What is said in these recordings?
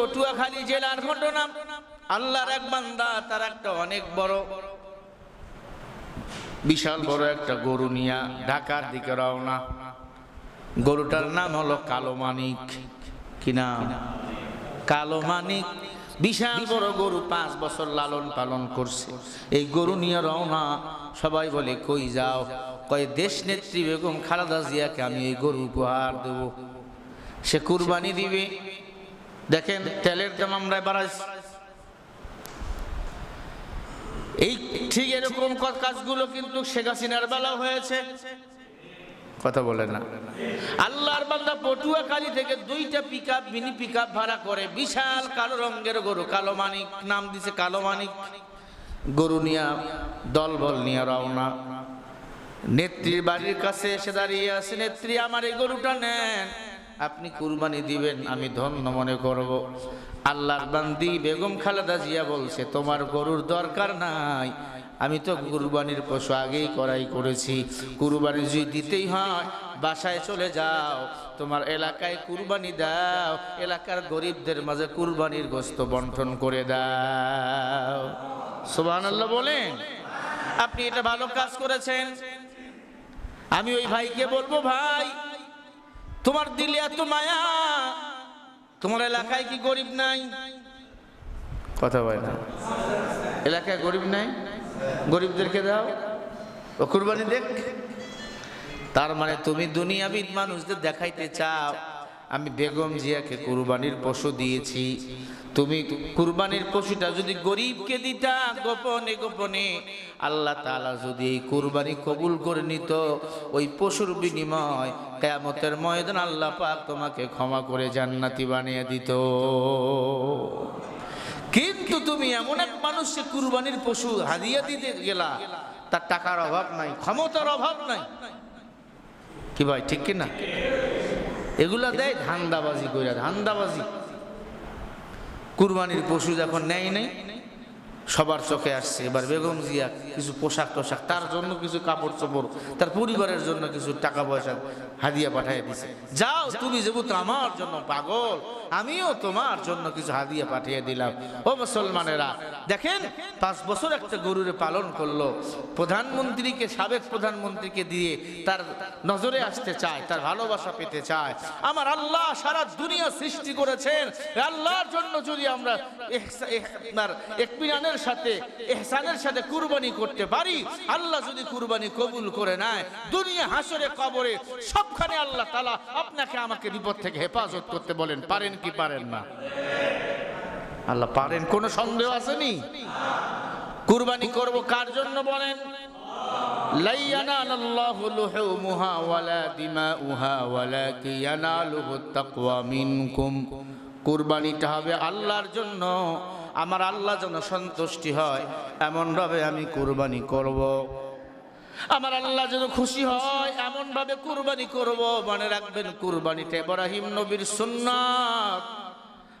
পটুয়াখালী জেলার ঘটনা। আল্লাহর এক বান্দা, তার একটা অনেক বড়, বিশাল বড় একটা গরু নিয়া ঢাকার দিকে রওনা। গরুটার নাম হলো কালো মানিক। কি নাম? কালো মানিক। বিশাল বড় গরু পাঁচ বছর লালন পালন করছে। এই গরু নিয়ে রওনা, সবাই বলে, কই যাও? কয়, দেশ নেত্রী বেগম খালাদা জিয়াকে আমি এই গরু উপহার দেব। সে কুরবানি দিবে। দেখেন তেলের দাম আমরা বাড়াইছি এই ঠিক এরকম কাজগুলো কিন্তু শেখ হাসিনার বেলা হয়েছে। কথা বলে না। আল্লাহর বান্দা পটুয়াখালী থেকে দুইটা পিকআপ মিনি পিকআপ ভাড়া করে। বিশাল কালো রঙের গরু, কালো মানিক, নাম দিছে কালো মানিক। গরু নিয়া, দলবল নিয়ে রওনা। নেত্রীর বাড়ির কাছে এসে দাঁড়িয়ে আছে, নেত্রী, আমার এই গরুটা নেন। আপনি কুরবানি দিবেন, আমি ধন্য মনে করব। আল্লাহর বান্দি বেগম খালেদা জিয়া বলছে, তোমার গরুর দরকার নাই। আমি তো কুরবানির পশু আগেই করাই করেছি। কুরবানি যদি দিতেই হয়, বাসায় চলে যাও। তোমার এলাকায় কুরবানি দাও। এলাকার গরিবদের মাঝে কুরবানির গোস্ত বন্টন করে দাও। সুবহানাল্লাহ বলেন। আপনি এটা ভালো কাজ করেছেন। আমি ওই ভাইকে বলব, ভাই তোমার দিলে এত মায়া তোমার এলাকায় কি গরিব নাই? কথা বলে না। এলাকায় গরিব নাই? গরিবদেরকে দাও। ও কুরবানি দেখ। তার মানে তুমি দুনিয়াবিদ মানুষদের দেখাইতে চাও। আমি বেগম জিয়াকে কুরবানির পশু দিয়েছি। তুমি কুরবানির পশুটা যদি গরিবকে দিতা, গোপনে গোপনে আল্লাহ তাআলা যদি এই কুরবানি কবুল করে নিত, ওই পশুর বিনিময় কেয়ামতের ময়দান আল্লাহ পাক তোমাকে ক্ষমা করে জান্নাতি বানিয়ে দিত। কিন্তু তুমি এমন এক মানুষকে কুরবানির পশু হাদিয়া দিতে গেলা, তার টাকার অভাব নাই, ক্ষমতার অভাব নাই। কি ভাই, ঠিক কি না এগুলা দেয় ধান্দাবাজি কইরা, ধান্দাবাজি। কুরবানির পশু যখন নেয় নেই, সবার চোখে আসছে। এবার বেগম জিয়া কিছু পোশাক টোশাক, তার জন্য কিছু কাপড় চোপড়, তার পরিবারের জন্য কিছু টাকা পয়সা হাদিয়া পাঠাই দিছে। যাও, তুমি যেহেতু আমার জন্য পাগল আমিও তোমার জন্য কিছু হাদিয়া পাঠিয়ে দিলাম। ও মুসলমানেরা, দেখেন, পাঁচ বছর একটা গরুরে পালন করল। প্রধানমন্ত্রীকে, সাবেক প্রধানমন্ত্রীকে দিয়ে তার নজরে আসতে চায়, তার ভালোবাসা পেতে চায়। আমার আল্লাহ সারা দুনিয়া সৃষ্টি করেছেন। আল্লাহর জন্য যদি আমরা আপনার সাথে, এহসানের সাথে কুরবানি করতে পারি, আল্লাহ যদি কুরবানি কবুল করে নেয়, দুনিয়া হাসরে কবরে সবখানে আল্লাহ তালা আপনাকে আমাকে বিপদ থেকে হেফাজত করতে বলেন। পারেন কি পারেন না? আল্লাহ পারেন, কোনো সন্দেহ আসেনি? কুরবানি করব কার জন্য বলেন? কুরবানিটা হবে আল্লাহর জন্য। আমার আল্লাহ যেন সন্তুষ্টি হয়, এমনভাবে আমি কুরবানি করব। আমার আল্লাহ যেন খুশি হয় এমন ভাবে কুরবানি করব। মনে রাখবেন, কুরবানিতে ইব্রাহিম নবীর সুন্নাত।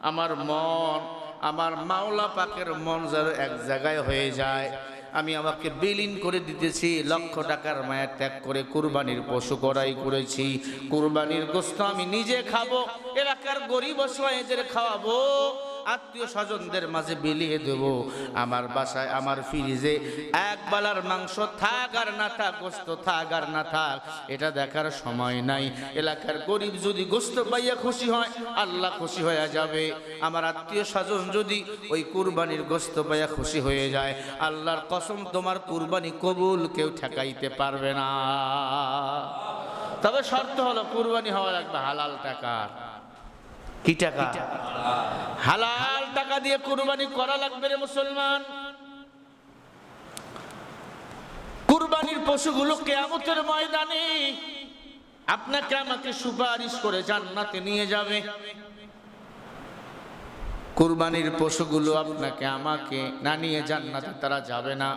আমার মন, আমার মাওলা পাকের মন যেন এক জায়গায় হয়ে যায়। আমি আমাকে বিলীন করে দিতেছি, লক্ষ টাকার মায়া ত্যাগ করে কুরবানির পশু করাই করেছি। কুরবানির গোস্ত আমি নিজে খাব, এলাকার গরিব অসহায়দের খাওয়াবো। আত্মীয় স্বজনদের মাঝে বিলিয়ে দেব। আমার বাসায় আমার ফ্রিজে এক বেলার মাংস থাক আর না থাক, গোস্ত থাক আর না থাক, এটা দেখার সময় নাই। এলাকার গরিব যদি গোস্ত পাইয়া খুশি হয়, আল্লাহ খুশি হয়ে যাবে। আমার আত্মীয় স্বজন যদি ওই কুরবানির গোস্ত পাইয়া খুশি হয়ে যায়, আল্লাহর কসম, তোমার কুরবানি কবুল কেউ ঠেকাইতে পারবে না। তবে শর্ত হলো কুরবানি হওয়া লাগবে হালাল টাকার কি টাকা? হালাল টাকা দিয়ে কুরবানি করা লাগবে রে মুসলমান। কুরবানির পশুগুলো কেয়ামতের ময়দানে আপনাকে আমাকে সুপারিশ করে জান্নাতে নিয়ে যাবে। কুরবানির পশুগুলো আপনাকে, আমাকে না নিয়ে জান্নাতে তারা যাবে না।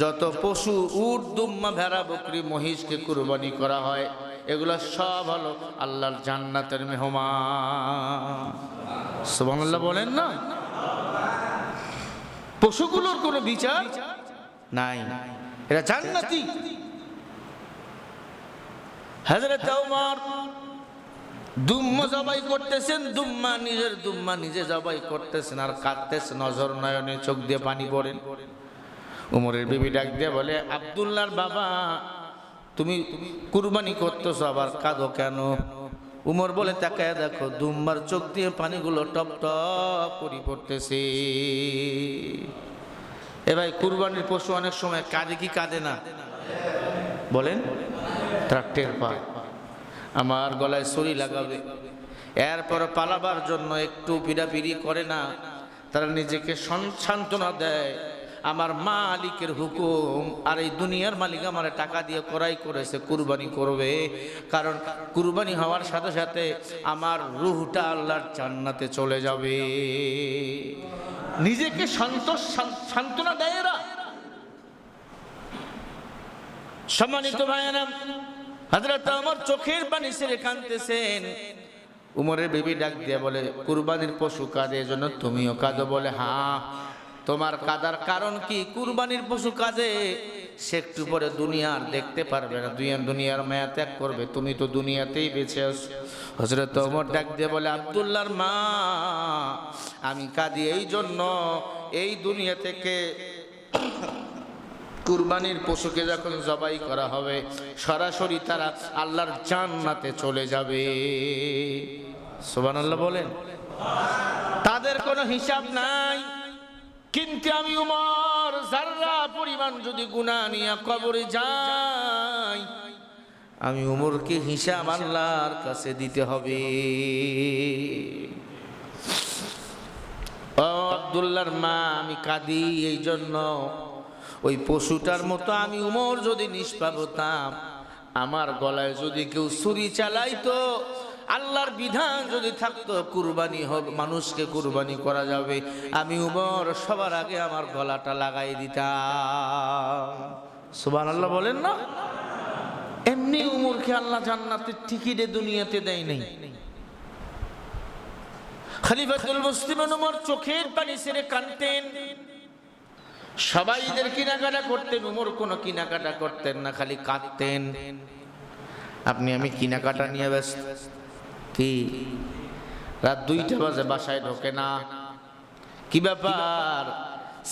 যত পশু উট, দুম্মা, ভেড়া, বকরি, মহিষকে কুরবানি করা হয়। এগুলো সব হলো আল্লাহর জান্নাতের মেহমান। সুবহানাল্লাহ বলেন না? পশুগুলোর কোনো বিচার নাই। এরা জান্নাতি। হযরত দুম্মা জবাই করতেছেন, দুম্মা নিজের, দুম্মা নিজে জবাই করতেছেন আর কাঁদতেছেন, নজর নয়নে চোখ দিয়ে পানি পড়েন উমরের বিবি ডাক দিয়ে বলে, আব্দুল্লাহর বাবা তুমি কুরবানি করতেছো, আবার কাঁদো কেন? উমর বলে, তাকায় দেখো, দুম্বার চোখ দিয়ে পানিগুলো টপ টপ করি পড়তেছে। এ ভাই, কুরবানির পশু অনেক সময় কাঁদে কি কাঁদে না? বলেন, তার টের পায়। আমার গলায় ছড়ি লাগাবে। এরপর পালাবার জন্য একটু পিড়াপিড়ি করে না। তারা নিজেকে সন- সান্ত্বনা দেয়। আমার মালিকের হুকুম, আর এই দুনিয়ার মালিক আমার টাকা দিয়ে করাই করেছে, কুরবানি করবে। কারণ কুরবানি হওয়ার সাথে সাথে আমার রুহটা আল্লাহর জান্নাতে চলে যাবে। নিজেকে সন্তোষ, সান্ত্বনা দেয় এরা। সম্মানিত ভাইয়েরা হাজরত আমার চোখের পানি ছেড়ে কাঁদতেছেন। উমরের বেবি ডাক দিয়ে বলে, কুরবানির পশু কাঁদে জন্য তুমিও কাঁদো? বলে হ্যাঁ তোমার কাদার কারণ কি? কুরবানির পশু কাজে? সে একটু পরে দুনিয়ার দেখতে পারবে না। দুনিয়ার দুনিয়ার মায়া ত্যাগ করবে। তুমি তো দুনিয়াতেই বেঁচে আছো। হজরত ওমর ডাক দিয়ে বলে, আবদুল্লাহর মা, আমি কাঁদি এই জন্য এই দুনিয়া থেকে কুরবানির পশুকে যখন জবাই করা হবে, সরাসরি তারা আল্লাহর জান্নাতে চলে যাবে। সোবান আল্লাহ বলেন। তাদের কোনো হিসাব নাই। কিন্তু আমি উমর যার্রা পরিমাণ যদি গুণা নিয়ে কবরে যাই, আমি উমরকে হিসাব আল্লাহর কাছে দিতে হবে। ও মা, আমি কাঁদি এই জন্য। ওই পশুটার মতো আমি উমর যদি নিষ্পাপ হতাম, আমার গলায় যদি কেউ ছুরি চালাইতো আল্লাহর বিধান যদি থাকতো, কুরবানি হবে মানুষকে কুরবানি করা যাবে। আমি উমর, সবার আগে আমার গলাটা লাগাই দিতাম। সুবান আল্লাহ বলেন না? এমনি উমরকে আল্লাহ জান্নাতের টিকিটে দুনিয়াতে দেয় নাই। খলিফাতুল মুসলিমান উমর চোখের পানি ছেড়ে কানতেন সবাই ঈদের কেনাকাটা করতেন, উমর কোনো কেনাকাটা করতেন না, খালি কাঁদতেন। আপনি, আমি কেনাকাটা নিয়ে ব্যস্ত। কি? রাত দুইটা বাজে, বাসায় ঢোকে না। কি ব্যাপার?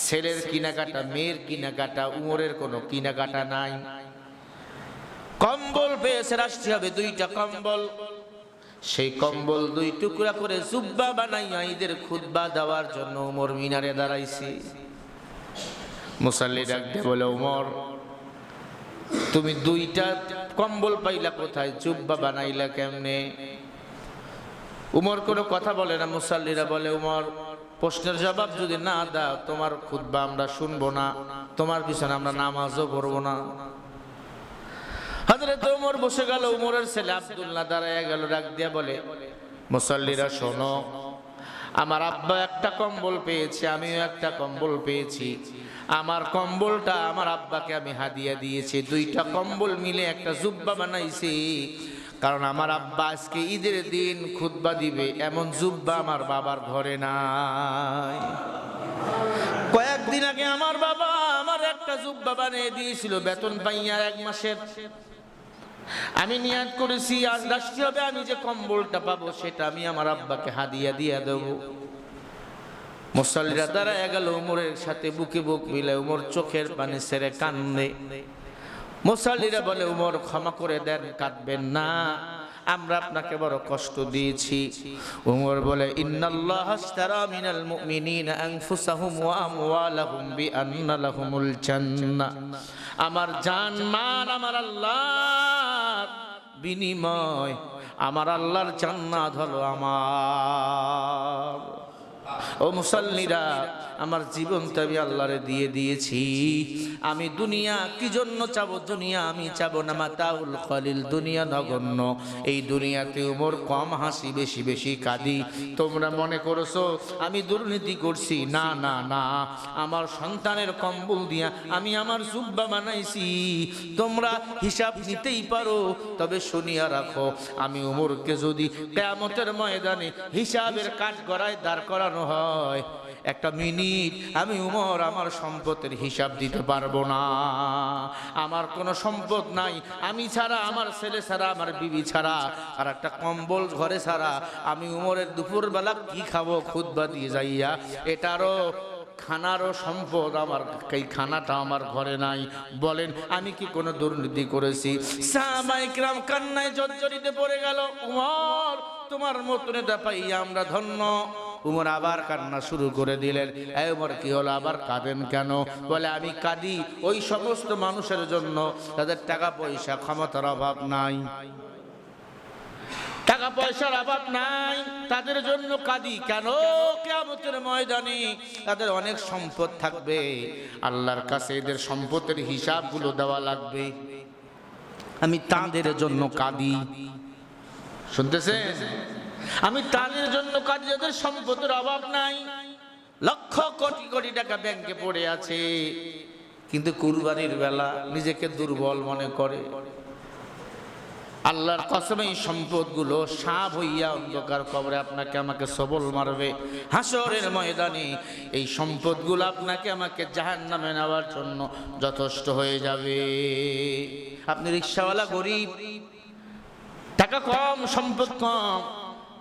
ছেলের কেনাকাটা, মেয়ের কেনাকাটা, উমরের কোনো কিনাকাটা নাই। কম্বল পেয়েছে রাষ্ট্রীয় হবে দুইটা কম্বল। সেই কম্বল দুই টুকরা করে জুব্বা বানাইয়া ঈদের খুদ্া দেওয়ার জন্য উমর মিনারে দাঁড়াইছি। মুসাল্লি ডাক দিয়ে বলে, উমর, তুমি দুইটা কম্বল পাইলা কোথায়? জুব্বা বানাইলা কেমনে? উমর কোনো কথা বলে না, মুসাল্লিরা বলে, উমর, প্রশ্নের জবাব যদি না দাও, তোমার খুদ্া আমরা শুনব না, তোমার পিছনে আমরা নামাজও পড়ব না। হাজরত উমর বসে গেল, উমরের ছেলে আব্দুল্লাহ দাঁড়ায় গেল, ডাক দিয়া বলে, মুসল্লিরা শোনো, আমার আব্বা একটা কম্বল পেয়েছে, আমিও একটা কম্বল পেয়েছি। আমার কম্বলটা আমার আব্বাকে আমি হাদিয়া দিয়েছি। দুইটা কম্বল মিলে একটা জুব্বা বানাইছি। কারণ আমার আব্বা আজকে ঈদের দিন খুতবা দিবে, এমন জুব্বা আমার বাবার ঘরে নাই। কয়েকদিন আগে আমার বাবা আমার একটা জুব্বা বানিয়ে দিয়েছিল, বেতন পাইয়া এক মাসের। আমি নিয়াদ করেছি, আজ রাষ্ট্রীয় হবে আমি যে কম্বলটা পাবো সেটা আমি আমার আব্বাকে হাদিয়া দিয়ে দেব। মুসল্লিরা দ্বারা গেল, উমরের সাথে বুকে বুক মিলে উমর চোখের পানি সেরে কান্দে। মুসল্লিরা বলে, উমর, ক্ষমা করে দেন, কাঁদবেন না। আমরা আপনাকে বড় কষ্ট দিয়েছি। উমর বলে ওয়া আমার জান, মান আমার আল্লাহ বিনিময়, আমার আল্লাহর জান্নাত হলো আমার। ও মুসল্লিরা আমার জীবনটা আমি আল্লাহরে দিয়ে দিয়েছি। আমি দুনিয়া কি জন্য চাবো? দুনিয়া আমি চাবো না মাতাউল খলিল, দুনিয়া নগণ্য। এই দুনিয়াতে উমর কম, হাসি বেশি বেশি কাঁদি। তোমরা মনে করছ, আমি দুর্নীতি করছি? না না না। আমার সন্তানের কম্বল দিয়া আমি আমার জুব্বা বানাইছি। তোমরা হিসাব নিতেই পারো, তবে শুনিয়া রাখো, আমি উমরকে যদি কেয়ামতের ময়দানে হিসাবের কাঠ গড়ায় দাঁড় করানো হয়, একটা একটা আমি উমর, আমার সম্পদের হিসাব দিতে পারব না। আমার কোনো সম্পদ নাই, আমি ছাড়া, আমার ছেলে ছাড়া, আমার বিবি ছাড়া, আর একটা কম্বল ঘরে ছাড়া, আমি উমরের দুপুরবেলা কি খাব খুদবা দিয়ে যাইয়া, এটারও খানারও সম্পদ আমার, এই খানাটা আমার ঘরে নাই। বলেন, আমি কি কোনো দুর্নীতি করেছি? সামাইকরাম কান্নায় জর্জরিতে পড়ে গেল, উমর, তোমার মতন এটা আমরা ধন্য। উমর আবার কান্না শুরু করে দিলেন এই উমর, কি হলো? আবার কাঁদেন কেন? বলে, আমি কাঁদি ওই সমস্ত মানুষের জন্য তাদের টাকা পয়সা ক্ষমতার অভাব নাই। টাকা পয়সার অভাব নাই। তাদের জন্য কাঁদি কেন? কেমতের ময়দানে তাদের অনেক সম্পদ থাকবে। আল্লাহর কাছে এদের সম্পদের হিসাবগুলো দেওয়া লাগবে। আমি তাদের জন্য কাঁদি। শুনতেছেন? আমি তাদের জন্য কাঁদি যাদের সম্পদের অভাব নাই। লক্ষ কোটি কোটি টাকা ব্যাংকে পড়ে আছে। কিন্তু কুরবানির বেলা নিজেকে দুর্বল মনে করে। আল্লাহর কসম এই সম্পদগুলো সাপ হইয়া অন্ধকার কবরে আপনাকে আমাকে সবল মারবে। হাসরের ময়দানে এই সম্পদগুলো আপনাকে আমাকে জাহান নামে নেওয়ার জন্য যথেষ্ট হয়ে যাবে। আপনি রিক্সাওয়ালা গরিব, টাকা কম, সম্পদ কম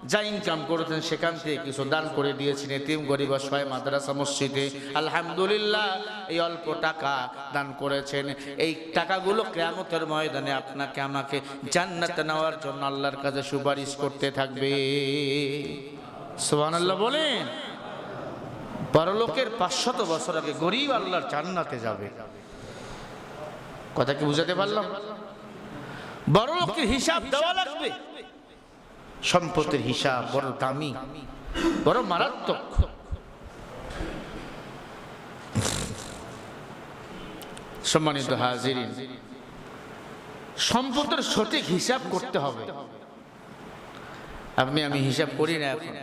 যা ইনকাম করেছেন সেখান থেকে কিছু দান করে দিয়েছেন এতিম, গরিব, অসহায়, মাদ্রাসা, মসজিদে। আলহামদুলিল্লাহ, এই অল্প টাকা দান করেছেন। এই টাকাগুলো কেয়ামতের ময়দানে আপনাকে, আমাকে জান্নাতে নেওয়ার জন্য আল্লাহর কাছে সুপারিশ করতে থাকবে। সুবহানাল্লাহ বলেন, পরলোকের পাঁচশত বছর আগে গরিব আল্লাহর জান্নাতে যাবে। কথা কি বুঝাতে পারলাম? বড় লোকের হিসাব দেওয়া লাগবে। সম্পত্তির হিসাব বড় দামি, বড় মারাত্মক। সম্মানিত হাজির সম্পদের সঠিক হিসাব করতে হবে। আপনি আমি হিসাব করি না এখন।